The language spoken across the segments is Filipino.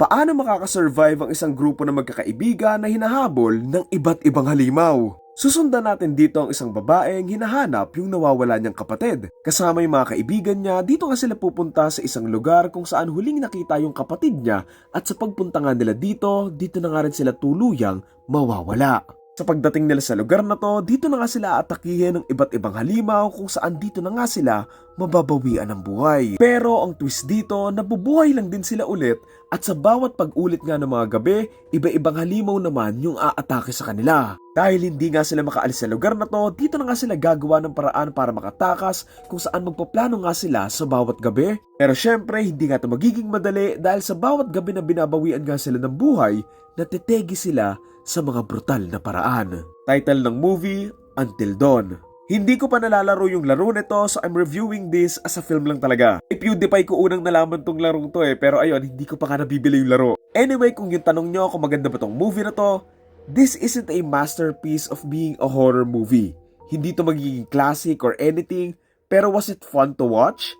Paano makakasurvive ang isang grupo ng magkakaibigan na hinahabol ng iba't ibang halimaw? Susundan natin dito ang isang babaeng hinahanap yung nawawala niyang kapatid. Kasama yung mga kaibigan niya, dito nga sila pupunta sa isang lugar kung saan huling nakita yung kapatid niya at sa pagpunta nga nila dito, dito na nga rin sila tuluyang mawawala. Sa pagdating nila sa lugar na to, dito na nga sila atakihin ng iba't ibang halimaw kung saan dito na nga sila mababawian ng buhay. Pero ang twist dito, nabubuhay lang din sila ulit at sa bawat pag-ulit nga ng mga gabi, iba-ibang halimaw naman yung aatake sa kanila. Dahil hindi nga sila makaalis sa lugar na to, dito na nga sila gagawa ng paraan para makatakas kung saan magpaplano nga sila sa bawat gabi. Pero syempre, hindi nga ito magiging madali dahil sa bawat gabi na binabawian nga sila ng buhay, natetegi sila sa mga brutal na paraan. Title ng movie, Until Dawn. Hindi ko pa nalalaro yung laro nito so I'm reviewing this as a film lang talaga. Kay PewDiePie ko unang nalaman tong larong to eh pero ayun hindi ko pa nga nabibili yung laro. Anyway kung yung tanong nyo kung maganda ba tong movie na to, this isn't a masterpiece of being a horror movie. Hindi to magiging classic or anything pero was it fun to watch?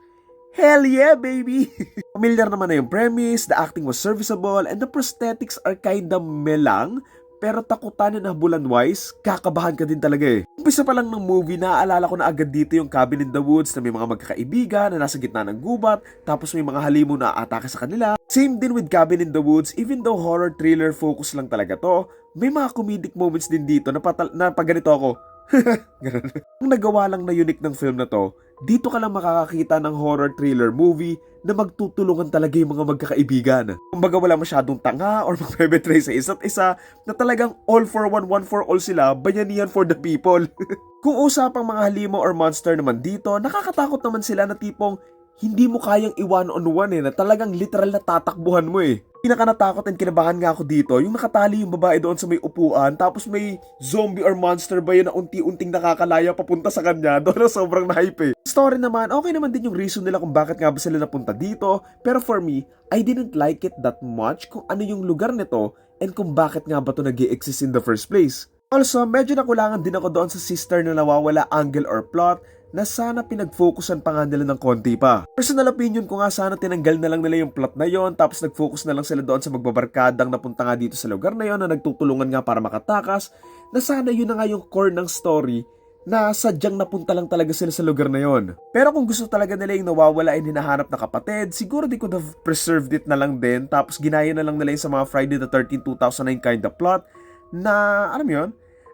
Hell yeah, baby! Familiar naman na yung premise, the acting was serviceable, and the prosthetics are kinda melang, pero takutan na bulan wise, kakabahan ka din talaga eh. Umpisa pa lang ng movie, naaalala ko na agad dito yung cabin in the woods na may mga magkakaibigan na nasa gitna ng gubat, tapos may mga halimo na atake sa kanila. Same din with cabin in the woods, even though horror thriller focus lang talaga to, may mga comedic moments din dito na, patal- na pag ganito ako. Ang nagawa lang na unique ng film na to, dito ka lang makakakita ng horror thriller movie na magtutulungan talaga yung mga magkakaibigan. Kumbaga wala masyadong tanga or magbe-betray sa isa't isa na talagang all for one, one for all sila, bayanihan for the people. Kung usapang mga halimo or monster naman dito, nakakatakot naman sila na tipong hindi mo kayang iwan on one eh, na talagang literal na tatakbuhan mo eh. Pinaka natakot and kinabahan nga ako dito, yung nakatali yung babae doon sa may upuan, tapos may zombie or monster ba yun na unti-unting nakakalaya papunta sa kanya, doon na sobrang na-hype eh. Story naman, okay naman din yung reason nila kung bakit nga ba sila napunta dito, pero for me, I didn't like it that much kung ano yung lugar nito and kung bakit nga ba to nag exist in the first place. Also, medyo nakulangan din ako doon sa sister na nawawala angle or plot na sana pinag-focusan pa nga nila ng konti pa. Personal opinion ko nga sana tinanggal na lang nila yung plot na yon tapos nag-focus na lang sila doon sa magbabarkadang napunta nga dito sa lugar na yon na nagtutulungan nga para makatakas na sana yun na nga yung core ng story na sadyang napunta lang talaga sila sa lugar na yon. Pero kung gusto talaga nila yung nawawala and hinahanap na kapatid, siguro they could have preserved it na lang din tapos ginaya na lang nila yung sa mga Friday the 13th 2009 kind of plot na, alam mo yun,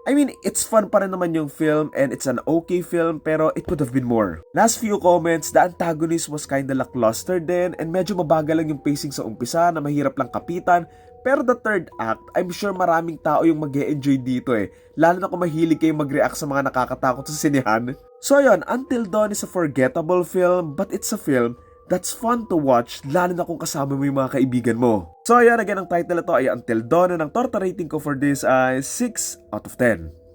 I mean, it's fun pa rin naman yung film and it's an okay film pero it could have been more. Last few comments, the antagonist was kinda lackluster din and medyo mabagal lang yung pacing sa umpisa na mahirap lang kapitan pero the third act, I'm sure maraming tao yung mag enjoy dito eh. Lalo na kung mahilig kayong mag-react sa mga nakakatakot sa sinehan. So yun, Until Dawn is a forgettable film but it's a film that's fun to watch lalo na kung kasama mo yung mga kaibigan mo. So ayan, again, ang title na to ay Until Dawn and ang torta rating ko for this ay 6 out of 10.